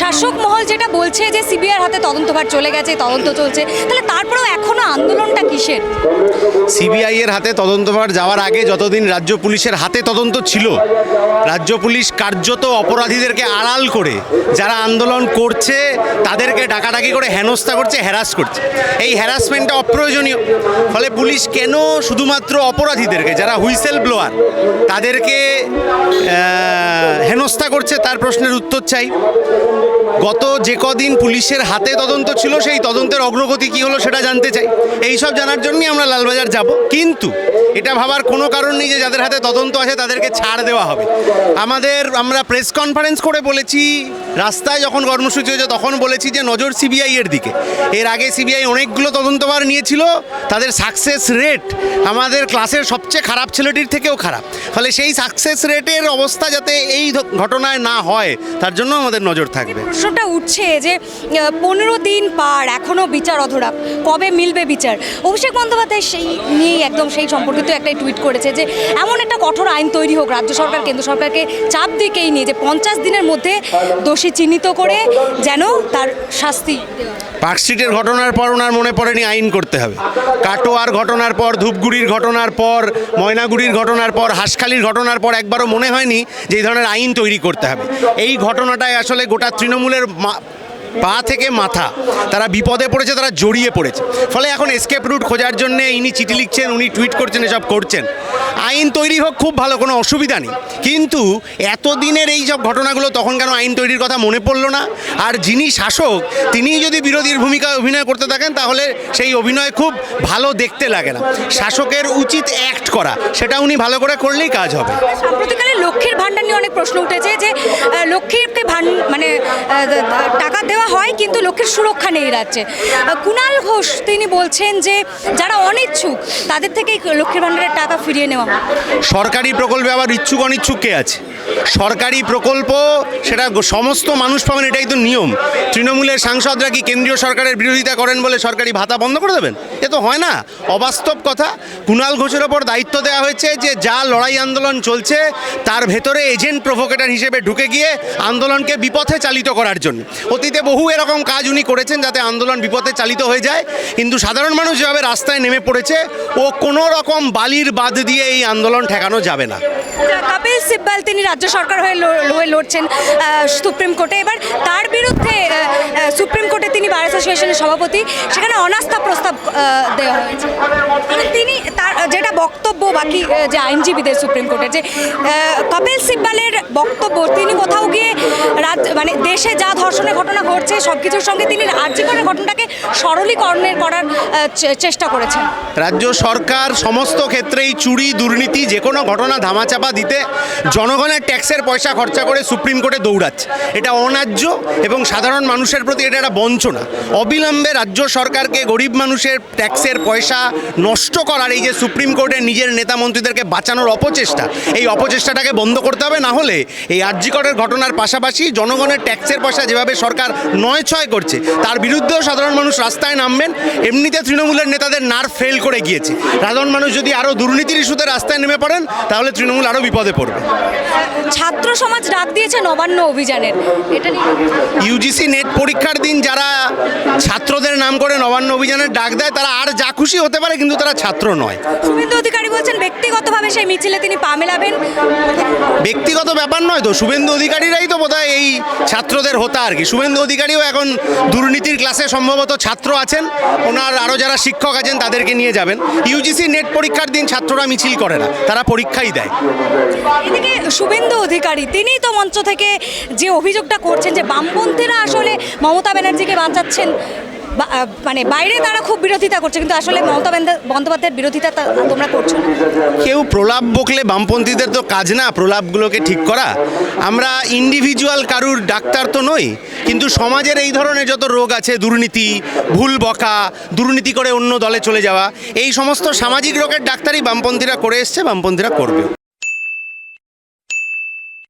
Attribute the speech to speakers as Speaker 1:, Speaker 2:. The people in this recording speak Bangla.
Speaker 1: শাসক মহল যেটা বলছে যে সিবিআর হাতে তদন্তভার চলে গেছে, তদন্ত চলছে, তাহলে তারপরেও এখনও আন্দোলনটা কিসের?
Speaker 2: সিবিআই এর হাতে তদন্তভার যাওয়ার আগে যতদিন রাজ্য পুলিশের হাতে তদন্ত ছিল, রাজ্য পুলিশ কার্যত অপরাধীদেরকে আড়াল করে, যারা আন্দোলন করছে, তাদেরকে ডাকাডাকি করে হেনস্থা করছে হ্যারাস করছে। এই হ্যারাসমেন্টটা অপ্রয়োজনীয়। ফলে পুলিশ কেন শুধুমাত্র অপরাধীদেরকে, যারা হুইসেল ব্লোয়ার, তাদেরকে হেনস্থা করছে তার প্রশ্নের উত্তর চাই। গত যে কদিন পুলিশের হাতে তদন্ত ছিল, সেই তদন্তের অগ্রগতি কি হলো সেটা জানতে চাই। এই সব জানার জন্যই আমরা লালবাজার যাব। কিন্তু এটা ভাবার কোনো কারণ নেই যে যাদের হাতে তদন্ত আছে তাদেরকে ছাড় দেওয়া হবে। আমাদের, আমরা প্রেস কনফারেন্স করে বলেছি, রাস্তায় যখন কর্মসূচি হয়েছে তখন বলেছি যে নজর সিবিআই এর দিকে। এর আগে সিবিআই অনেকগুলো তদন্তবার নিয়েছিল, তাদের সাকসেস রেট আমাদের ক্লাসের সবচেয়ে খারাপ ছেলেটির থেকেও খারাপ। ফলে সেই সাকসেস রেটের অবস্থা যাতে এই ঘটনায় না হয়, তার জন্য আমাদের নজর থাকবে।
Speaker 1: প্রশ্নটা উঠছে যে পনেরো দিন পার এখনও বিচার অধরা কবে মিলবে বিচার অভিষেক বন্দ্যোপাধ্যায় সেই নিয়েই একদম সেই সম্পর্কিত একটাই টুইট করেছে যে, এমন একটা কঠোর আইন তৈরি হোক, রাজ্য সরকার, কেন্দ্র সরকারকে চাপ দিকেই নিয়ে যে, পঞ্চাশ দিনের মধ্যে দোষী চিহ্নিত করে যেন তার শাস্তি।
Speaker 2: পার্কস্ট্রিটের ঘটনার পর ওনার মনে পড়েনি আইন করতে হবে। কাটোয়ার ঘটনার পর, ধূপগুড়ির ঘটনার পর, ময়নাগুড়ির ঘটনার পর, হাসখালির ঘটনার পর একবারও মনে হয়নি যে এই ধরনের আইন তৈরি করতে হবে। এই ঘটনাটায় আসলে গোটা তৃণমূলের পা থেকে মাথা। তারা বিপদে পড়েছে তারা জড়িয়ে পড়েছে। ফলে এখন এসকেপ রুট খোঁজার জন্য ইনি চিঠি লিখছেন উনি টুইট করছেন এসব করছেন। আইন তৈরি হোক খুব ভালো কোনো অসুবিধা নেই। কিন্তু এতদিনের এই সব ঘটনাগুলো তখন কেন আইন তৈরির কথা মনে পড়ল না? আর যিনি শাসক তিনিই যদি বিরোধীর ভূমিকায় অভিনয় করতে থাকেন তাহলে সেই অভিনয় খুব ভালো দেখতে লাগে না। শাসকের উচিত অ্যাক্ট করা সেটা উনি ভালো করে করলেই কাজ হবে।
Speaker 1: লক্ষ্মীর ভাণ্ডার নিয়ে অনেক প্রশ্ন উঠেছে যে আহ, লক্ষ্মীকে ভান মানে টাকা দেওয়া হয়, কিন্তু লক্ষ্মীর সুরক্ষা নেই রাজ্যে। কুণাল ঘোষ, তিনি বলছেন যে যারা অনিচ্ছুক, তাদের থেকেই লক্ষ্মীর ভাণ্ডারের টাকা ফিরিয়ে নেওয়া
Speaker 2: সরকারি প্রকল্পে আবার ইচ্ছুক, অনিচ্ছুক কে আছে? সরকারি প্রকল্প, সেটা সমস্ত মানুষ পাবেন, এটাই তো নিয়ম। তৃণমূলের সাংসদরা কি কেন্দ্রীয় সরকারের বিরোধিতা করেন বলে সরকারি ভাতা বন্ধ করে দেবেন? এ তো হয় না, অবাস্তব কথা। কুণাল ঘোষের ওপর দায়িত্ব দেওয়া হয়েছে যে যা লড়াই আন্দোলন চলছে, তার ভেতরে এজেন্ট প্রভোকেটার হিসেবে ঢুকে গিয়ে আন্দোলনকে বিপথে চালিত করার জন্য। অতীতে বহু এরকম কাজ উনি করেছেন যাতে আন্দোলন বিপদে চালিত হয়ে যায়। কিন্তু সাধারণ মানুষ যেভাবে রাস্তায় নেমে পড়েছে, ও কোনো রকম বালির বাদ দিয়ে এই আন্দোলন ঠেকানো যাবে না।
Speaker 1: কপিল সিব্বাল তিনি রাজ্য সরকার হয়ে হয়ে লড়ছেন সুপ্রিম কোর্টে। এবার তার বিরুদ্ধে সুপ্রিম কোর্টে তিনি বার অ্যাসোসিয়েশনের সভাপতি, সেখানে অনাস্থা প্রস্তাব দেওয়া হয়েছে। মানে তিনি তার, যেটা বক্তব্য বাকি যে আইনজীবীদের সুপ্রিম কোর্টের যে কপিল সিব্বালের বক্তব্য, তিনি কোথাও গিয়ে রাজ্য মানে দেশে যা ধর্ষণের ঘটনা ঘটছে সব কিছুর সঙ্গে তিনি আর্যিকরের ঘটনাটাকে সরলীকরণের করার চেষ্টা করেছেন।
Speaker 2: রাজ্য সরকার সমস্ত ক্ষেত্রেই চুরি, দুর্নীতি, যে কোনো ঘটনা ধামাচাপা দিতে জনগণের ট্যাক্সের পয়সা খরচা করে সুপ্রিম কোর্টে দৌড়াচ্ছে। এটা অন্যায্য এবং সাধারণ মানুষের প্রতি এটা একটা বঞ্চনা। অবিলম্বে রাজ্য সরকারকে গরিব মানুষের ট্যাক্সের পয়সা নষ্ট করার এই যে সুপ্রিম কোর্টের নিজের নেতা মন্ত্রীদেরকে বাঁচানোর অপচেষ্টা, এই অপচেষ্টাটাকে বন্ধ করতে হবে, না হলে এই আর্যিকরের ঘটনার পাশাপাশি জনগণের ট্যাক্সের পয়সা যেভাবে সরকার নয় ছয় করছে, তার বিরুদ্ধেও সাধারণ মানুষ রাস্তায় নামবেন, এমনিতে তৃণমূলের নেতাদের নার্ভ ফেল করে গিয়েছে। সাধারণ মানুষ যদি আরও দুর্নীতির ইস্যুতে রাস্তায় নেমে পড়েন, তাহলে তৃণমূল আরও বিপদে পড়বে।
Speaker 1: ছাত্র সমাজ ডাক দিয়েছে নবান্ন অভিযানের। এটা
Speaker 2: ইউজিসি নেট পরীক্ষার দিন যারা ছাত্রদের নাম করে নবান্ন অভিযানের ডাক দেয় তারা আর যা খুশি হতে পারে কিন্তু তারা ছাত্র নয়।
Speaker 1: শুভেন্দু অধিকারী বলছেন ব্যক্তিগতভাবে সেই মিছিলে তিনি পা মেলাবেন।
Speaker 2: ব্যক্তিগত ব্যাপার নয় তো শুভেন্দু অধিকারীরাই তো বোধহয় এই ছাত্রদের হতা আর কি? শুভেন্দু অধিকারীও এখন দুর্নীতির ক্লাসে সম্ভবত ছাত্র আছেন। ওনার আরও যারা শিক্ষক আছেন তাদেরকে নিয়ে যাবেন। ইউজিসি নেট পরীক্ষার দিন ছাত্ররা মিছিল করে না তারা পরীক্ষাই দেয়।
Speaker 1: এদিকে শুভেন্দু অধিকারী তিনিই তো মঞ্চ থেকে যে অভিযোগটা করছেন যে বামপন্থীরা আসলে মমতা ব্যানার্জিকে বাঁচাচ্ছেন বা- মানে বাইরে তারা খুব বিরোধিতা করছে কিন্তু আসলে মমতা বন্দ্যো- বন্দ্যোপাধ্যায়ের বিরোধিতা তোমরা করছ
Speaker 2: কেউ প্রলাপ বকলে বামপন্থীদের তো কাজ না প্রলাপগুলোকে ঠিক করা। আমরা ইন্ডিভিজুয়াল কারুর ডাক্তার তো নই কিন্তু সমাজের এই ধরনের যত রোগ আছে দুর্নীতি ভুল বকা দুর্নীতি করে অন্য দলে চলে যাওয়া এই সমস্ত সামাজিক রোগের ডাক্তারই বামপন্থীরা করে এসছে বামপন্থীরা করবে